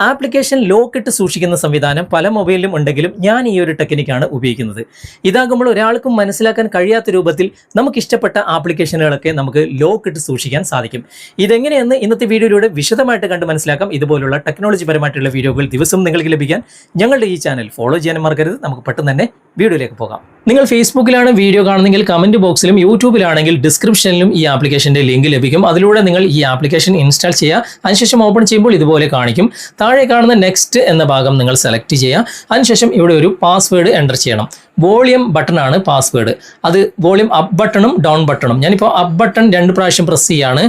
Application lock ഇട്ട് സൂക്ഷിക്കുന്ന സംവിധാനം പല മൊബൈലിലും ഉണ്ടെങ്കിലും ഞാൻ ഈ ഒരു ടെക്നിക്കാണ് ഉപയോഗിക്കുന്നത്. ഇതാകുമ്പോൾ ഒരാൾക്കും മനസ്സിലാക്കാൻ കഴിയാത്ത രൂപത്തിൽ നമുക്ക് ഇഷ്ടപ്പെട്ട ആപ്ലിക്കേഷനുകളൊക്കെ നമുക്ക് ലോക്ക് ഇട്ട് സൂക്ഷിക്കാൻ സാധിക്കും. ഇതെങ്ങനെയെന്ന് ഇന്നത്തെ വീഡിയോയിലൂടെ വിശദമായിട്ട് കണ്ട് മനസ്സിലാക്കാം. ഇതുപോലുള്ള ടെക്നോളജി പരമായിട്ടുള്ള വീഡിയോകൾ ദിവസവും നിങ്ങൾക്ക് ലഭിക്കാൻ ഞങ്ങളുടെ ഈ ചാനൽ ഫോളോ ചെയ്യാൻ മറക്കരുത്. നമുക്ക് പെട്ടെന്ന് തന്നെ വീഡിയോയിലേക്ക് പോകാം. നിങ്ങൾ ഫേസ്ബുക്കിലാണ് വീഡിയോ കാണുന്നെങ്കിൽ കമന്റ് ബോക്സിലും യൂട്യൂബിലാണെങ്കിൽ ഡിസ്ക്രിപ്ഷനിലും ഈ ആപ്ലിക്കേഷന്റെ ലിങ്ക് ലഭിക്കും. അതിലൂടെ നിങ്ങൾ ഈ ആപ്ലിക്കേഷൻ ഇൻസ്റ്റാൾ ചെയ്യുക. അതിനുശേഷം ഓപ്പൺ ചെയ്യുമ്പോൾ ഇതുപോലെ കാണിക്കും. താഴെ കാണുന്ന നെക്സ്റ്റ് എന്ന ഭാഗം നിങ്ങൾ സെലക്ട് ചെയ്യുക. അതിനുശേഷം ഇവിടെ ഒരു പാസ്വേഡ് എന്റർ ചെയ്യണം. വോളിയം ബട്ടൺ ആണ് പാസ്വേഡ് അത് വോളിയം അപ്പ് ബട്ടണും ഡൗൺ ബട്ടണും ഞാനിപ്പോൾ അപ്പ് ബട്ടൺ രണ്ട് പ്രാവശ്യം പ്രസ് ചെയ്യാണ്.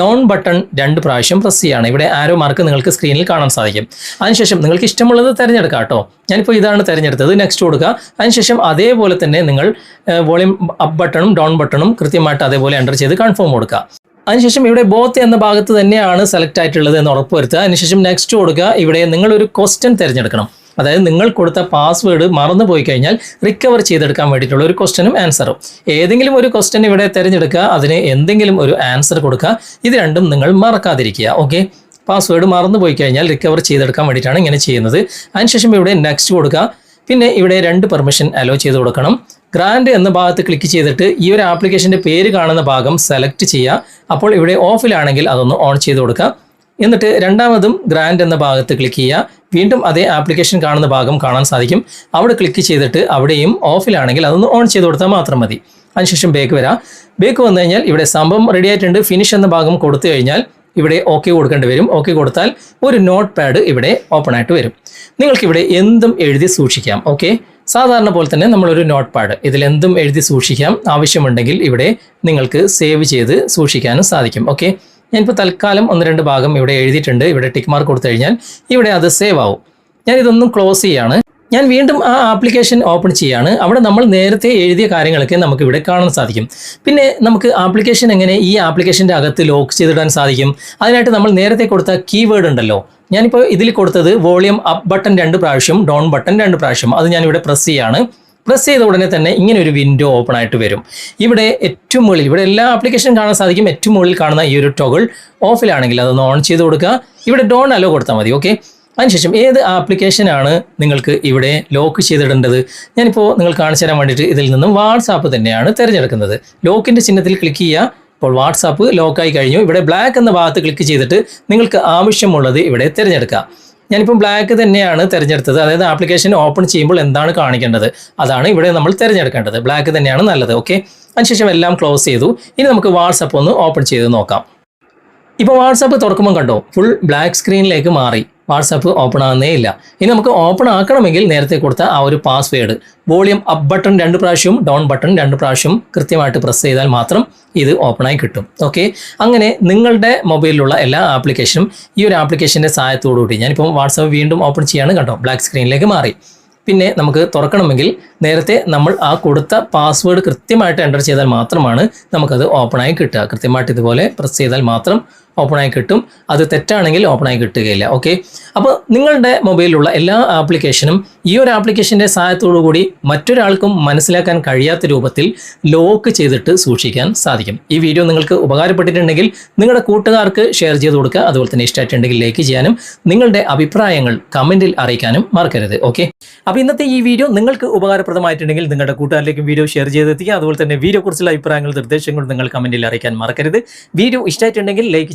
ഡൗൺ ബട്ടൺ രണ്ട് പ്രാവശ്യം പ്രസ് ചെയ്യാണ്. ഇവിടെ ആരോ മാർക്ക് നിങ്ങൾക്ക് സ്ക്രീനിൽ കാണാൻ സാധിക്കും. അതിനുശേഷം നിങ്ങൾക്ക് ഇഷ്ടമുള്ളത് തിരഞ്ഞെടുക്കാം കേട്ടോ. ഞാനിപ്പോൾ ഇതാണ് തിരഞ്ഞെടുത്തത്. നെക്സ്റ്റ് കൊടുക്കുക. അതിനുശേഷം അതേപോലെ തന്നെ നിങ്ങൾ വോളിയം അപ്പ് ബട്ടണും ഡൗൺ ബട്ടണും കൃത്യമായിട്ട് അതേപോലെ എന്റർ ചെയ്ത് കൺഫേം കൊടുക്കുക. അതിനുശേഷം ഇവിടെ ബോത്ത് എന്ന ഭാഗത്ത് തന്നെയാണ് സെലക്ട് ആയിട്ടുള്ളത് എന്ന് ഉറപ്പുവരുത്തുക. അതിനുശേഷം നെക്സ്റ്റ് കൊടുക്കുക. ഇവിടെ നിങ്ങളൊരു ക്വസ്റ്റ്യൻ തിരഞ്ഞെടുക്കണം. അതായത് നിങ്ങൾ കൊടുത്ത പാസ്വേഡ് മറന്നു പോയി കഴിഞ്ഞാൽ റിക്കവർ ചെയ്തെടുക്കാൻ വേണ്ടിയിട്ടുള്ള ഒരു ക്വസ്റ്റ്യനും ആൻസറും ഏതെങ്കിലും ഒരു ക്വസ്റ്റ്യൻ ഇവിടെ തിരഞ്ഞെടുക്കുക. അതിന് എന്തെങ്കിലും ഒരു ആൻസർ കൊടുക്കുക. ഇത് രണ്ടും നിങ്ങൾ മറക്കാതിരിക്കുക. ഓക്കെ പാസ്വേഡ് മറന്നു പോയി കഴിഞ്ഞാൽ റിക്കവർ ചെയ്തെടുക്കാൻ വേണ്ടിയിട്ടാണ് ഇങ്ങനെ ചെയ്യുന്നത്. അതിനുശേഷം ഇവിടെ നെക്സ്റ്റ് കൊടുക്കുക. പിന്നെ ഇവിടെ രണ്ട് പെർമിഷൻ അലോ ചെയ്ത് കൊടുക്കണം. ഗ്രാൻഡ് എന്ന ഭാഗത്ത് ക്ലിക്ക് ചെയ്തിട്ട് ഈ ഒരു ആപ്ലിക്കേഷന്റെ പേര് കാണുന്ന ഭാഗം സെലക്ട് ചെയ്യുക. അപ്പോൾ ഇവിടെ ഓഫിലാണെങ്കിൽ അതൊന്ന് ഓൺ ചെയ്ത് കൊടുക്കുക. എന്നിട്ട് രണ്ടാമതും ഗ്രാൻഡ് എന്ന ഭാഗത്ത് ക്ലിക്ക് ചെയ്യുക. വീണ്ടും അതേ ആപ്ലിക്കേഷൻ കാണുന്ന ഭാഗം കാണാൻ സാധിക്കും. അവിടെ ക്ലിക്ക് ചെയ്തിട്ട് അവിടെയും ഓഫിലാണെങ്കിൽ അതൊന്ന് ഓൺ ചെയ്ത് കൊടുത്താൽ മാത്രം മതി. അതിനുശേഷം ബേക്ക് വരാം. ബേക്ക് വന്നു കഴിഞ്ഞാൽ ഇവിടെ സംഭവം റെഡി ആയിട്ടുണ്ട്. ഫിനിഷ് എന്ന ഭാഗം കൊടുത്തു കഴിഞ്ഞാൽ ഇവിടെ ഓക്കെ കൊടുക്കേണ്ടി വരും. ഓക്കെ കൊടുത്താൽ ഒരു നോട്ട് പാഡ് ഇവിടെ ഓപ്പൺ ആയിട്ട് വരും. നിങ്ങൾക്കിവിടെ എന്തും എഴുതി സൂക്ഷിക്കാം. ഓക്കെ സാധാരണ പോലെ തന്നെ നമ്മളൊരു നോട്ട് പാഡ് ഇതിലെന്തും എഴുതി സൂക്ഷിക്കാം. ആവശ്യമുണ്ടെങ്കിൽ ഇവിടെ നിങ്ങൾക്ക് സേവ് ചെയ്ത് സൂക്ഷിക്കാനും സാധിക്കും. ഓക്കെ ഞാനിപ്പോൾ തൽക്കാലം ഒന്ന് രണ്ട് ഭാഗം ഇവിടെ എഴുതിയിട്ടുണ്ട്. ഇവിടെ ടിക്ക് മാർക്ക് കൊടുത്തു കഴിഞ്ഞാൽ ഇവിടെ അത് സേവ് ആവും. ഞാനിതൊന്നും ക്ലോസ് ചെയ്യാണ്. ഞാൻ വീണ്ടും ആ ആപ്ലിക്കേഷൻ ഓപ്പൺ ചെയ്യാണ്. അവിടെ നമ്മൾ നേരത്തെ എഴുതിയ കാര്യങ്ങളൊക്കെ നമുക്ക് ഇവിടെ കാണാൻ സാധിക്കും. പിന്നെ നമുക്ക് ആപ്ലിക്കേഷൻ എങ്ങനെ ഈ ആപ്ലിക്കേഷന്റെ അകത്ത് ലോക്ക് ചെയ്തിടാൻ സാധിക്കും? അതിനായിട്ട് നമ്മൾ നേരത്തെ കൊടുത്ത കീവേഡ് ഉണ്ടല്ലോ. ഞാനിപ്പോൾ ഇതിൽ കൊടുത്തത് വോളിയം അപ്പ് ബട്ടൺ രണ്ട് പ്രാവശ്യം ഡൗൺ ബട്ടൺ രണ്ട് പ്രാവശ്യം. അത് ഞാനിവിടെ പ്രസ് ചെയ്യാണ്. പ്രസ് ചെയ്ത ഉടനെ തന്നെ ഇങ്ങനെ ഒരു വിൻഡോ ഓപ്പൺ ആയിട്ട് വരും. ഇവിടെ ഏറ്റവും മുകളിൽ ഇവിടെ എല്ലാ ആപ്ലിക്കേഷനും കാണാൻ സാധിക്കും. ഏറ്റവും മുകളിൽ കാണുന്ന ഈ ഒരു ടോഗിൾ ഓഫിലാണെങ്കിൽ അതൊന്ന് ഓൺ ചെയ്ത് കൊടുക്കുക. ഇവിടെ ഡോൺ അലോ കൊടുത്താൽ മതി ഓക്കെ അതിനുശേഷം ഏത് ആപ്ലിക്കേഷനാണ് നിങ്ങൾക്ക് ഇവിടെ ലോക്ക് ചെയ്തിടേണ്ടത്? ഞാനിപ്പോൾ നിങ്ങൾ കാണിച്ചു തരാൻ വേണ്ടിയിട്ട് ഇതിൽ നിന്നും വാട്സാപ്പ് തന്നെയാണ് തിരഞ്ഞെടുക്കുന്നത്. ലോക്കിന്റെ ചിഹ്നത്തിൽ ക്ലിക്ക് ചെയ്യുക. ഇപ്പോൾ വാട്സാപ്പ് ലോക്കായി കഴിഞ്ഞു. ഇവിടെ ബ്ലാക്ക് എന്ന ഭാഗത്ത് ക്ലിക്ക് ചെയ്തിട്ട് നിങ്ങൾക്ക് ആവശ്യമുള്ളത് ഇവിടെ തിരഞ്ഞെടുക്കുക ഞാനിപ്പം ബ്ലാക്ക് തന്നെയാണ് തിരഞ്ഞെടുത്തത്. അതായത് ആപ്ലിക്കേഷൻ ഓപ്പൺ ചെയ്യുമ്പോൾ എന്താണ് കാണിക്കേണ്ടത്? അതാണ് ഇവിടെ നമ്മൾ തിരഞ്ഞെടുക്കേണ്ടത്. ബ്ലാക്ക് തന്നെയാണ് നല്ലത്. ഓക്കെ അതിനുശേഷം എല്ലാം ക്ലോസ് ചെയ്തു. ഇനി നമുക്ക് വാട്സപ്പ് ഒന്ന് ഓപ്പൺ ചെയ്ത് നോക്കാം. ഇപ്പോൾ വാട്സാപ്പ് തുറക്കുമ്പോൾ കണ്ടോ? ഫുൾ ബ്ലാക്ക് സ്ക്രീനിലേക്ക് മാറി. വാട്സാപ്പ് ഓപ്പൺ ആകുന്നേ ഇല്ല. ഇനി നമുക്ക് ഓപ്പൺ ആക്കണമെങ്കിൽ നേരത്തെ കൊടുത്ത ആ ഒരു പാസ്വേഡ് വോളിയം അപ്പ് ബട്ടൺ രണ്ട് പ്രാവശ്യവും ഡൗൺ ബട്ടൺ രണ്ട് പ്രാവശ്യവും കൃത്യമായിട്ട് പ്രസ് ചെയ്താൽ മാത്രം ഇത് ഓപ്പണായി കിട്ടും. ഓക്കെ അങ്ങനെ നിങ്ങളുടെ മൊബൈലിലുള്ള എല്ലാ ആപ്ലിക്കേഷനും ഈ ഒരു ആപ്ലിക്കേഷന്റെ സഹായത്തോടു കൂടി ഞാനിപ്പോൾ വാട്സാപ്പ് വീണ്ടും ഓപ്പൺ ചെയ്യാണ് കണ്ടോ? ബ്ലാക്ക് സ്ക്രീനിലേക്ക് മാറി. പിന്നെ നമുക്ക് തുറക്കണമെങ്കിൽ നേരത്തെ നമ്മൾ ആ കൊടുത്ത പാസ്വേഡ് കൃത്യമായിട്ട് എന്റർ ചെയ്താൽ മാത്രമാണ് നമുക്കത് ഓപ്പണായി കിട്ടുക. കൃത്യമായിട്ട് ഇതുപോലെ പ്രസ് ചെയ്താൽ മാത്രം ഓപ്പണായി കിട്ടും. അത് തെറ്റാണെങ്കിൽ ഓപ്പണായി കിട്ടുകയില്ല. ഓക്കെ അപ്പോൾ നിങ്ങളുടെ മൊബൈലിലുള്ള എല്ലാ ആപ്ലിക്കേഷനും ഈ ഒരു ആപ്ലിക്കേഷന്റെ കൂടി മറ്റൊരാൾക്കും മനസ്സിലാക്കാൻ കഴിയാത്ത രൂപത്തിൽ ലോക്ക് ചെയ്തിട്ട് സൂക്ഷിക്കാൻ സാധിക്കും. ഈ വീഡിയോ നിങ്ങൾക്ക് ഉപകാരപ്പെട്ടിട്ടുണ്ടെങ്കിൽ നിങ്ങളുടെ കൂട്ടുകാർക്ക് ഷെയർ ചെയ്ത് കൊടുക്കുക. അതുപോലെ തന്നെ ഇഷ്ടമായിട്ടുണ്ടെങ്കിൽ ലൈക്ക് ചെയ്യാനും നിങ്ങളുടെ അഭിപ്രായങ്ങൾ കമന്റിൽ അറിയിക്കാനും മറക്കരുത്. ഓക്കെ അപ്പോൾ ഇന്നത്തെ ഈ വീഡിയോ നിങ്ങൾക്ക് ഉപകാരപ്രദമായിട്ടുണ്ടെങ്കിൽ നിങ്ങളുടെ കൂട്ടുകാരിലേക്കും വീഡിയോ ഷെയർ ചെയ്തെത്തിക്കുക അതുപോലെ തന്നെ വീഡിയോ കുറിച്ചുള്ള അഭിപ്രായങ്ങളും നിർദ്ദേശങ്ങളും നിങ്ങൾ കമന്റിൽ അറിയിക്കാൻ മറക്കരുത്. വീഡിയോ ഇഷ്ടമായിട്ടുണ്ടെങ്കിൽ ലൈക്ക്